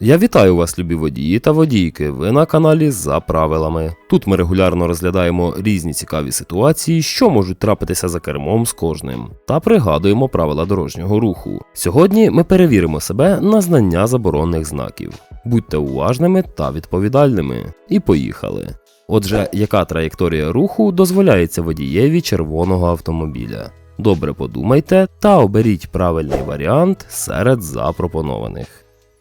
Я вітаю вас, любі водії та водійки. Ви на каналі за правилами. Тут ми регулярно розглядаємо різні цікаві ситуації, що можуть трапитися за кермом з кожним, та пригадуємо правила дорожнього руху. Сьогодні ми перевіримо себе на знання заборонних знаків. Будьте уважними та відповідальними. І поїхали. Отже, яка траєкторія руху дозволяється водієві червоного автомобіля? Добре подумайте та оберіть правильний варіант серед запропонованих.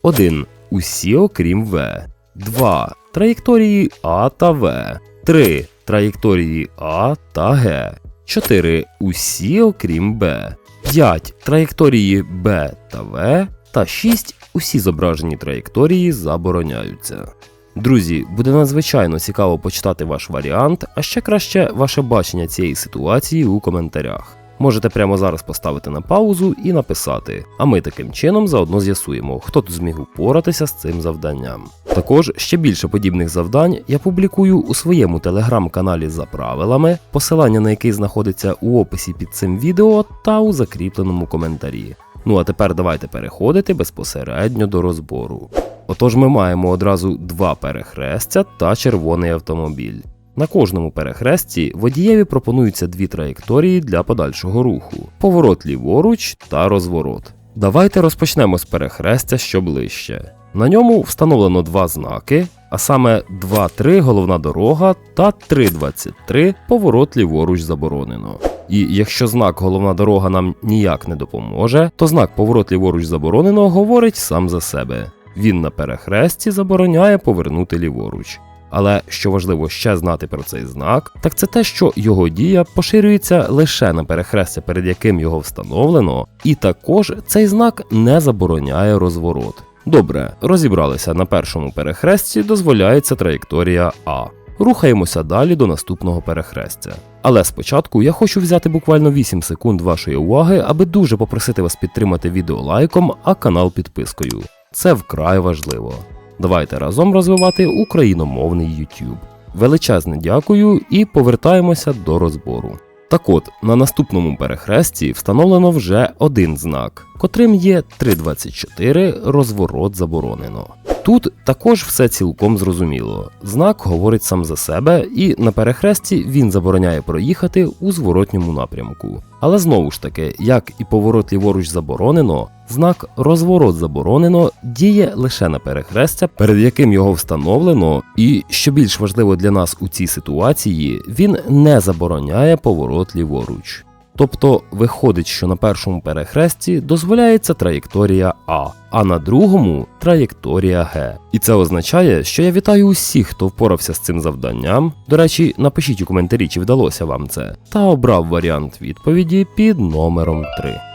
1. Усі окрім В. 2. Траєкторії А та В. 3. Траєкторії А та Г. 4. Усі окрім Б. 5. Траєкторії Б та В. Та 6. Усі зображені траєкторії забороняються. Друзі, буде надзвичайно цікаво почитати ваш варіант, а ще краще ваше бачення цієї ситуації у коментарях. Можете прямо зараз поставити на паузу і написати, а ми таким чином заодно з'ясуємо, хто тут зміг упоратися з цим завданням. Також ще більше подібних завдань я публікую у своєму телеграм-каналі за правилами, посилання на який знаходиться у описі під цим відео та у закріпленому коментарі. Ну а тепер давайте переходити безпосередньо до розбору. Отож, ми маємо одразу два перехрестя та червоний автомобіль. На кожному перехресті водієві пропонуються дві траєкторії для подальшого руху: поворот ліворуч та розворот. Давайте розпочнемо з перехрестя, що ближче. На ньому встановлено два знаки, а саме 2.3 головна дорога та 3.23 поворот ліворуч заборонено. І якщо знак головна дорога нам ніяк не допоможе, то знак поворот ліворуч заборонено говорить сам за себе. Він на перехресті забороняє повернути ліворуч. Але що важливо ще знати про цей знак, так це те, що його дія поширюється лише на перехрестя, перед яким його встановлено, і також цей знак не забороняє розворот. Добре, розібралися на першому перехресті, дозволяється траєкторія А. Рухаємося далі до наступного перехрестя. Але спочатку я хочу взяти буквально 8 секунд вашої уваги, аби дуже попросити вас підтримати відео лайком, а канал підпискою. Це вкрай важливо. Давайте разом розвивати україномовний YouTube. Величезне дякую і повертаємося до розбору. Так от, на наступному перехресті встановлено вже один знак, котрим є 3.24 розворот заборонено. Тут також все цілком зрозуміло. Знак говорить сам за себе, і на перехресті він забороняє проїхати у зворотньому напрямку. Але знову ж таки, як і поворот ліворуч заборонено, знак розворот заборонено діє лише на перехрестя, перед яким його встановлено, і що більш важливо для нас у цій ситуації, він не забороняє поворот ліворуч. Тобто виходить, що на першому перехресті дозволяється траєкторія А, а на другому траєкторія Г. І це означає, що я вітаю усіх, хто впорався з цим завданням. До речі, напишіть у коментарі, чи вдалося вам це, та обрав варіант відповіді під номером 3.